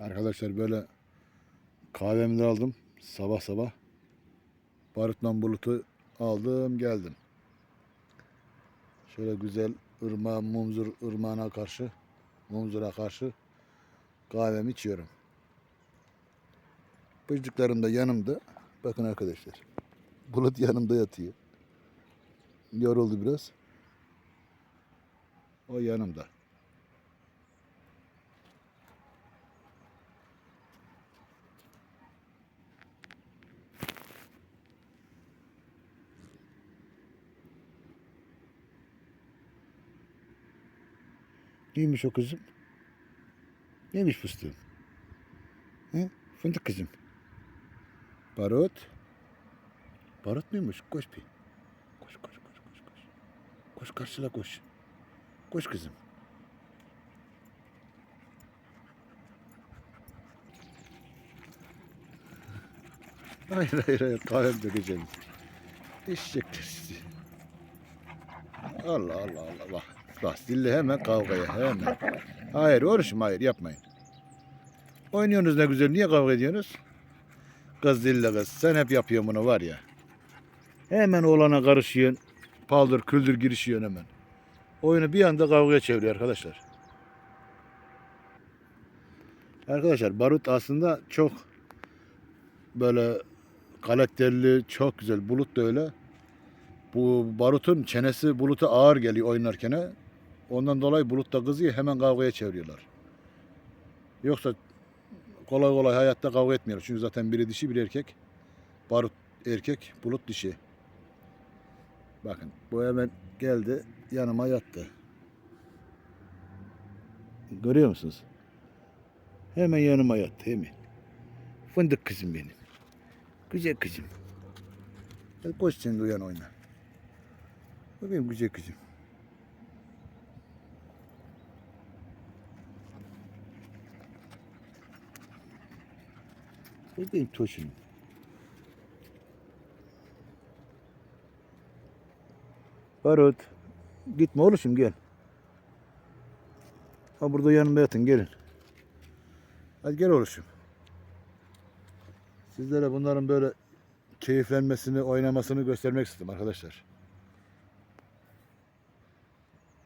Arkadaşlar böyle kahvemi aldım sabah sabah. Barutla bulutu aldım geldim. Şöyle güzel ırmağa, mumzur ırmağına karşı, mumzura karşı kahvemi içiyorum. Bıcıklarım da yanımda. Bakın arkadaşlar. Bulut yanımda yatıyor. Yoruldu biraz. O yanımda. Neymiş o kızım? Neymiş fıstığım? He? Fındık kızım. Barut. Barut muymuş? Koş bir. Koş koş koş koş koş. Koş karşıla koş. Koş kızım. Hayır hayır hayır kahvem dökeceğim. Eşekler sizi. Allah Allah Allah bak. Bak zilli hemen kavgaya hemen. Hayır oruçum hayır yapmayın. Oynuyorsunuz ne güzel niye kavga ediyorsunuz? Kız zilli kız sen hep yapıyorsun bunu var ya. Hemen oğlana karışıyorsun. Paldır küldür girişiyorsun hemen. Oyunu bir anda kavgaya çeviriyor arkadaşlar. Arkadaşlar barut aslında çok böyle karakterli, çok güzel. Bulut da öyle. Bu barutun çenesi buluta ağır geliyor oynarken. Ondan dolayı bulut da kızıyor hemen kavgaya çeviriyorlar. Yoksa kolay kolay hayatta kavga etmiyorlar. Çünkü zaten biri dişi bir erkek. Barut erkek, bulut dişi. Bakın bu hemen geldi yanıma yattı. Görüyor musunuz? Hemen yanıma yattı hemen. Fındık kızım benim. Güzel kızım. Gel koş sen de uyan oyna. Bu benim güzel kızım. Bu benim toşum. Barut. Gitme oğlum gel. Ha burada yanımda yatın gelin. Hadi gel oğlum. Sizlere bunların böyle keyiflenmesini, oynamasını göstermek istedim arkadaşlar.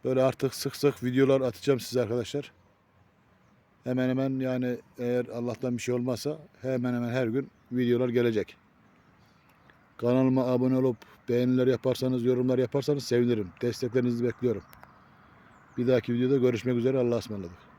Böyle artık sık sık videolar atacağım size arkadaşlar. Hemen hemen yani eğer Allah'tan bir şey olmazsa hemen hemen her gün videolar gelecek. Kanalıma abone olup beğeniler yaparsanız, yorumlar yaparsanız sevinirim. Desteklerinizi bekliyorum. Bir dahaki videoda görüşmek üzere. Allah'a ısmarladık.